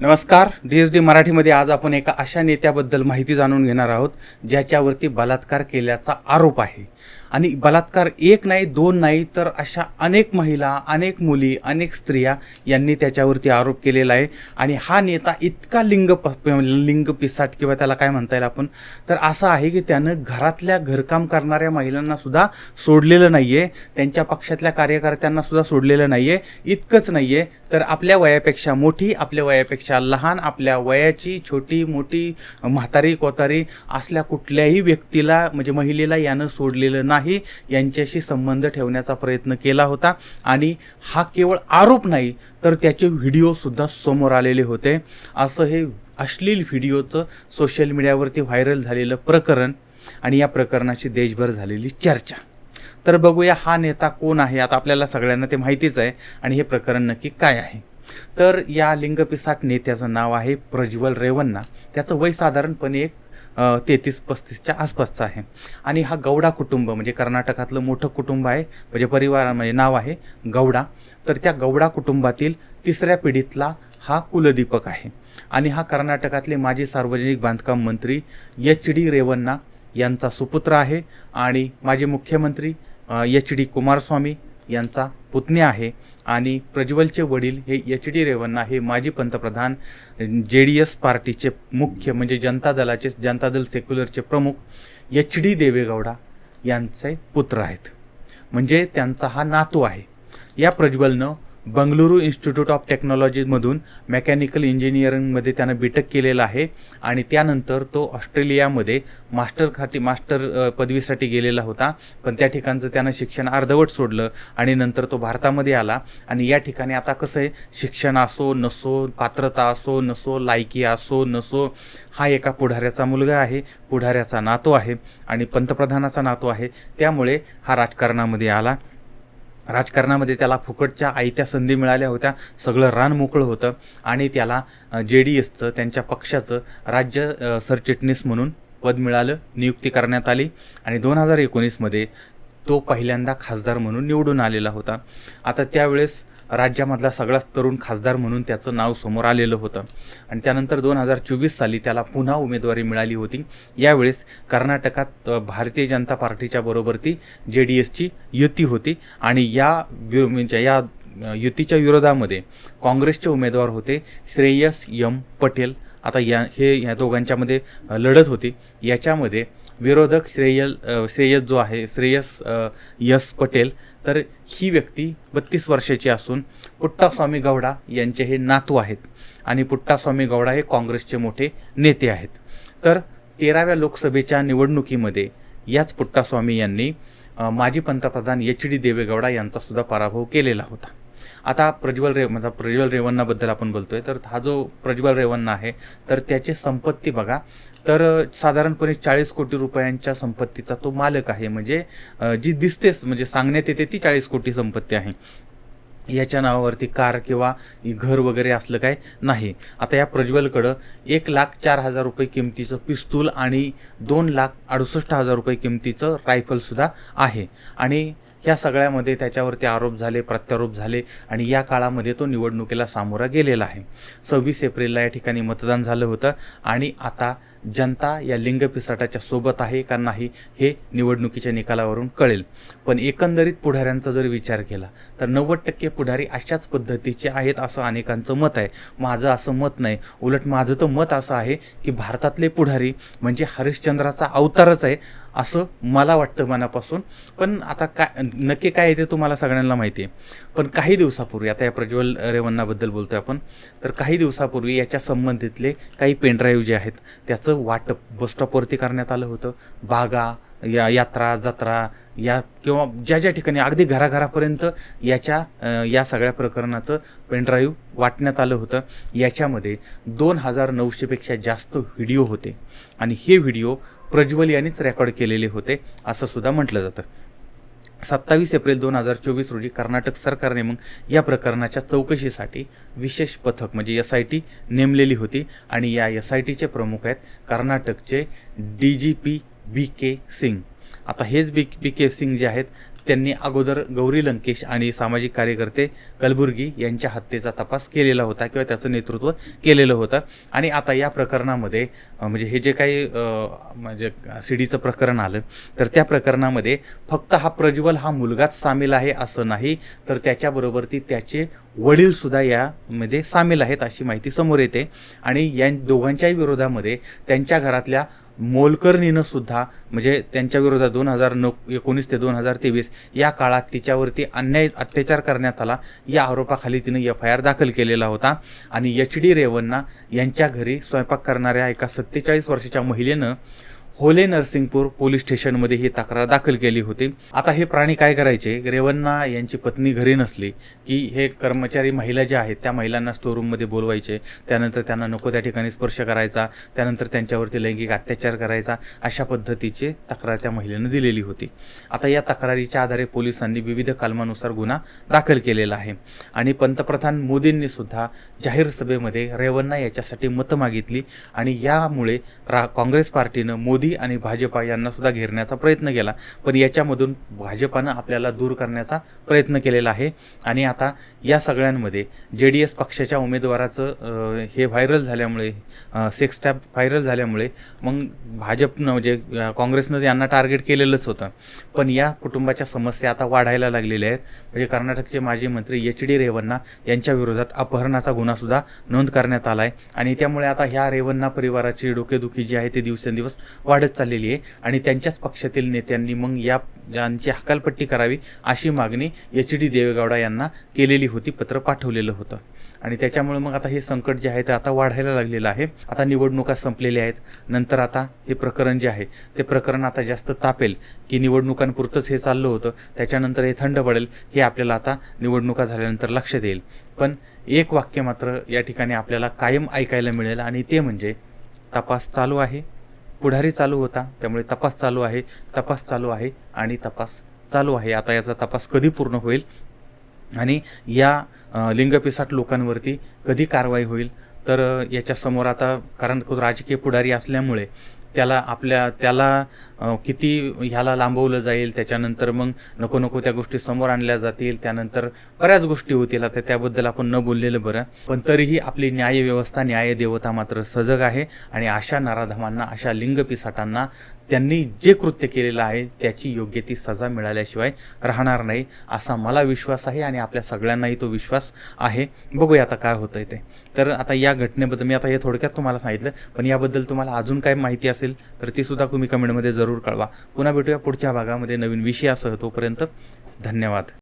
नमस्कार. D S D मराठीमध्ये आज आपण एका अशा नेत्याबद्दल माहिती जाणून घेणार आहोत ज्याच्यावरती बलात्कार केल्याचा आरोप आहे. आणि बलात्कार एक नाही दोन नाही तर अशा अनेक महिला अनेक मुली अनेक स्त्रिया यांनी त्याच्यावरती आरोप केलेला आहे. आणि हा नेता इतका लिंग प लिंग पिसाट किंवा त्याला काय म्हणता येईल आपण? तर असं आहे की त्यानं घरातल्या घरकाम करणाऱ्या महिलांना सुद्धा सोडलेलं नाही आहे त्यांच्या पक्षातल्या कार्यकर्त्यांना सुद्धा सोडलेलं नाही आहे इतकंच नाही आहे तर आपल्या वयापेक्षा मोठी आपल्या वयापेक्षा लहान आपल्या वयाची छोटी मोठी म्हातारी कोतारी असल्या कुठल्याही व्यक्तीला म्हणजे महिलेला यानं सोडलेलं नाही यांच्याशी संबंध ठेवण्याचा प्रयत्न केला होता. आणि हा केवळ आरोप नाही तर त्याचे व्हिडिओसुद्धा समोर आलेले होते. असं हे अश्लील व्हिडिओचं सोशल मीडियावरती व्हायरल झालेलं प्रकरण आणि या प्रकरणाची देशभर झालेली चर्चा. तर बघूया हा नेता कोण आहे आता आपल्याला सगळ्यांना ते माहितीच आहे. आणि हे प्रकरण नक्की काय आहे? तर या लिंगपिसाट नेत्याचं नाव आहे प्रज्वल रेवन्ना. त्याचं वय साधारणपणे एक तेहतीस पस्तीसच्या आसपासचं आहे. आणि हा गौडा कुटुंब म्हणजे कर्नाटकातलं मोठं कुटुंब आहे म्हणजे परिवार म्हणजे नाव आहे गौडा. तर त्या गौडा कुटुंबातील तिसऱ्या पिढीतला हा कुलदीपक आहे. आणि हा कर्नाटकातले माजी सार्वजनिक बांधकाम मंत्री एच डी रेवन्ना यांचा सुपुत्र आहे आणि माजी मुख्यमंत्री एच डी कुमारस्वामी यांचा पुतण्या आहे. आणि प्रज्वलचे वडील हे एच डी रेवन्ना हे माजी पंतप्रधान जे डी एस पार्टीचे मुख्य म्हणजे जनता दलाचे जनता दल सेक्युलरचे प्रमुख एच डी देवेगौडा यांचे पुत्र आहेत. म्हणजे त्यांचा हा नातू आहे. या प्रज्वलनं बंगळुरू इन्स्टिट्यूट ऑफ टेक्नॉलॉजीमधून मेकॅनिकल इंजिनिअरिंगमध्ये त्यानं बीटेक केलेलं आहे आणि त्यानंतर तो ऑस्ट्रेलियामध्ये मास्टर खाती मास्टर पदवीसाठी गेलेला होता. पण त्या ठिकाणचं त्यानं शिक्षण अर्धवट सोडलं आणि नंतर तो भारतामध्ये आला. आणि या ठिकाणी आता कसं आहे शिक्षण असो नसो पात्रता असो नसो लायकी असो नसो हा एका पुढाऱ्याचा मुलगा आहे पुढाऱ्याचा नातो आहे आणि पंतप्रधानाचा नातो आहे. त्यामुळे हा राजकारणामध्ये आला. राजकारणामध्ये त्याला फुकटच्या आयत्या संधी मिळाल्या होत्या. सगळं रान मोकळं होतं. आणि त्याला जे डी एसचं त्यांच्या पक्षाचं राज्य सरचिटणीस म्हणून पद मिळालं नियुक्ती करण्यात आली. आणि दोन हजार एकोणीसमध्ये तो पहिल्यांदा खासदार म्हणून निवडून आलेला होता. आता त्यावेळेस राज्यामधला सगळाच तरुण खासदार म्हणून त्याचं नाव समोर आलेलं होतं. आणि त्यानंतर दोन हजार चोवीस साली त्याला पुन्हा उमेदवारी मिळाली होती. यावेळेस कर्नाटकात भारतीय जनता पार्टीच्या बरोबर ती जे डी एसची युती होती. आणि या म्हणजे या युतीच्या विरोधामध्ये काँग्रेसचे उमेदवार होते श्रेयस यम पटेल. आता या हे या दोघांच्यामध्ये लढत होती. याच्यामध्ये विरोधक श्रेयल श्रेयस जो आहे श्रेयस यस पटेल तर ही व्यक्ती बत्तीस वर्षाची असून पुट्टास्वामी गौडा यांचे हे नातू आहेत. आणि पुट्टास्वामी गौडा हे काँग्रेसचे मोठे नेते आहेत. तर तेराव्या लोकसभेच्या निवडणुकीमध्ये याच पुट्टास्वामी यांनी माजी पंतप्रधान एच डी देवेगौडा यांचासुद्धा पराभव केलेला होता. आता प्रज्वल रे म्हणजे प्रज्वल रेवन्नाबद्दल आपण बोलतोय. तर हा जो प्रज्वल रेवन्ना आहे तर त्याची संपत्ती बघा. तर साधारणपणे चाळीस कोटी रुपयांच्या संपत्तीचा तो मालक आहे. म्हणजे जी दिसतेच म्हणजे सांगण्यात येते ती चाळीस कोटी संपत्ती आहे. याच्या नावावरती कार किंवा घर वगैरे असलं काय नाही. आता या प्रज्वलकडं एक लाख चार हजार रुपये किमतीचं पिस्तूल आणि दोन लाख अडुसष्ट हजार रुपये किमतीचं रायफलसुद्धा आहे. आणि ह्या सगळ्यामध्ये त्याच्यावरती आरोप झाले प्रत्यारोप झाले आणि या काळामध्ये तो निवडणुकीला सामोरा गेलेला आहे. सव्वीस एप्रिलला या ठिकाणी मतदान झालं होतं आणि आता जनता या लिंगपिसाटाच्या सोबत आहे का नाही हे निवडणुकीच्या निकालावरून कळेल. पण एकंदरीत पुढाऱ्यांचा जर विचार केला तर नव्वद टक्के पुढारी अशाच पद्धतीचे आहेत असं अनेकांचं मत आहे. माझं असं मत नाही. उलट माझं तर मत असं आहे की भारतातले पुढारी म्हणजे हरिश्चंद्राचा अवतारच आहे असं मला वाटतं मनापासून. पण आता काय नक्की काय आहे ते तुम्हाला सगळ्यांना माहिती आहे. पण काही दिवसापूर्वी आता या प्रज्वल रेवन्नाबद्दल बोलतोय आपण तर काही दिवसापूर्वी याच्या संबंधितले काही पेनड्राईव्ह जे आहेत त्याचं वाटप बसस्टॉपवरती करण्यात आलं होतं. बागा या यात्रा जत्रा या किंवा ज्या ज्या ठिकाणी अगदी घराघरापर्यंत याच्या या सगळ्या प्रकरणाचं पेनड्राईव्ह वाटण्यात आलं होतं. याच्यामध्ये दोन हजार नऊशेपेक्षा जास्त व्हिडिओ होते. आणि हे व्हिडिओ प्रज्वल यांनीच रेकॉर्ड केलेले होते असं सुद्धा म्हटलं जातं. सत्तावीस एप्रिल दोन हजार चोवीस रोजी कर्नाटक सरकारने मग या प्रकरणाच्या चौकशीसाठी विशेष पथक म्हणजे एस आय टी नेमलेली होती आणि या एस आय टीचे प्रमुख आहेत कर्नाटकचे D G P B K Singh. आता हेच बी बी के सिंग जे आहेत त्यांनी अगोदर गौरी लंकेश आणि सामाजिक कार्यकर्ते कलबुर्गी यांच्या हत्येचा तपास केलेला होता किंवा त्याचं नेतृत्व केलेलं होतं. आणि आता या प्रकरणामध्ये म्हणजे हे जे काही म्हणजे सी डीचं प्रकरण आलं तर त्या प्रकरणामध्ये फक्त हा प्रज्वल हा मुलगाच सामील आहे असं नाही तर त्याच्याबरोबर ती त्याचे वडीलसुद्धा यामध्ये सामील आहेत अशी माहिती समोर येते. आणि या दोघांच्याही विरोधामध्ये त्यांच्या घरातल्या मोलकर्णीनं सुद्धा म्हणजे त्यांच्या विरोधात दोन हजार नऊ एकोणीस ते दोन हजार तेवीस या काळात तिच्यावरती अन्याय अत्याचार करण्यात आला या आरोपाखाली तिनं एफ आय आर दाखल केलेला होता. आणि एच डी रेवन्ना यांच्या घरी स्वयंपाक करणाऱ्या एका सत्तेचाळीस वर्षाच्या महिलेनं होले नरसिंगपूर पोलीस स्टेशनमध्ये ही तक्रार दाखल केली होती. आता हे प्राणी काय करायचे? रेवन्ना यांची पत्नी घरी नसली की हे कर्मचारी महिला ज्या आहेत त्या महिलांना स्टोरूममध्ये बोलवायचे. त्यानंतर त्यांना नको त्या ठिकाणी स्पर्श करायचा. त्यानंतर त्यांच्यावरती लैंगिक अत्याचार करायचा. अशा पद्धतीची तक्रार त्या महिलेनं दिलेली होती. आता या तक्रारीच्या आधारे पोलिसांनी विविध कलमानुसार गुन्हा दाखल केलेला आहे. आणि पंतप्रधान मोदींनी सुद्धा जाहीर सभेमध्ये रेवन्ना याच्यासाठी मतं मागितली आणि यामुळे रा काँग्रेस पार्टीनं मोदी आणि भाजपा यांना सुद्धा घेरण्याचा प्रयत्न केला. पण याच्यामधून भाजपानं आपल्याला दूर करण्याचा प्रयत्न केलेला आहे. आणि आता या सगळ्यांमध्ये जे डी एस पक्षाच्या उमेदवाराचं हे व्हायरल झाल्यामुळे सेक्स टॅप व्हायरल झाल्यामुळे मग भाजपनं म्हणजे काँग्रेसनं यांना टार्गेट केलेलंच होतं. पण या कुटुंबाच्या समस्या आता वाढायला लागलेल्या आहेत. म्हणजे कर्नाटकचे माजी मंत्री एच डी रेवन्ना यांच्या विरोधात अपहरणाचा गुन्हासुद्धा नोंद करण्यात आला आहे आणि त्यामुळे आता ह्या रेवन्ना परिवाराची डोकेदुखी जी आहे ती दिवसेंदिवस वाढ वाढत चाललेली आहे आणि त्यांच्याच पक्षातील नेत्यांनी मग या यांची हकालपट्टी करावी अशी मागणी एच डी देवेगौडा यांना केलेली होती पत्र पाठवलेलं होतं. आणि त्याच्यामुळे मग आता हे संकट जे आहे ते आता वाढायला लागलेलं आहे. आता निवडणुका संपलेल्या आहेत. नंतर आता हे प्रकरण जे आहे ते प्रकरण आता जास्त तापेल की निवडणुकांपुरतंच हे चाललं होतं. त्याच्यानंतर हे थंड पडेल हे आपल्याला आता निवडणुका झाल्यानंतर लक्षात येईल. पण एक वाक्य मात्र या ठिकाणी आपल्याला कायम ऐकायला मिळेल आणि ते म्हणजे तपास चालू आहे. पुढारी चालू होता त्यामुळे तपास चालू आहे तपास चालू आहे आणि तपास चालू आहे. आता याचा तपास कधी पूर्ण होईल आणि या लिंगपिसाट लोकांवरती कधी कारवाई होईल? तर याच्यासमोर आता कारण राजकीय पुढारी असल्यामुळे त्याला आपल्या त्याला किती ह्याला लांबवलं जाईल त्याच्यानंतर मग नको नको त्या गोष्टी समोर आणल्या जातील त्यानंतर बऱ्याच गोष्टी होतील. आता त्याबद्दल आपण न बोललेलं बरं. पण तरीही आपली न्यायव्यवस्था न्यायदेवता मात्र सजग आहे. आणि अशा नराधमांना अशा लिंगपिसाटांना त्यांनी जे कृत्य केलेलं आहे त्याची योग्य ती सजा मिळाल्याशिवाय राहणार नाही असा मला विश्वास आहे आणि आपल्या सगळ्यांनाही तो विश्वास आहे. बघूया आता काय होतंय ते. तर आता या घटनेबद्दल मी आता हे थोडक्यात तुम्हाला सांगितलं पण याबद्दल तुम्हाला अजून काय माहिती असेल तर ती सुद्धा तुम्ही कमेंटमध्ये जरूर कळवा. पुन्हा भेटूया पुढच्या भागामध्ये नवीन विषयासह तोपर्यंत धन्यवाद.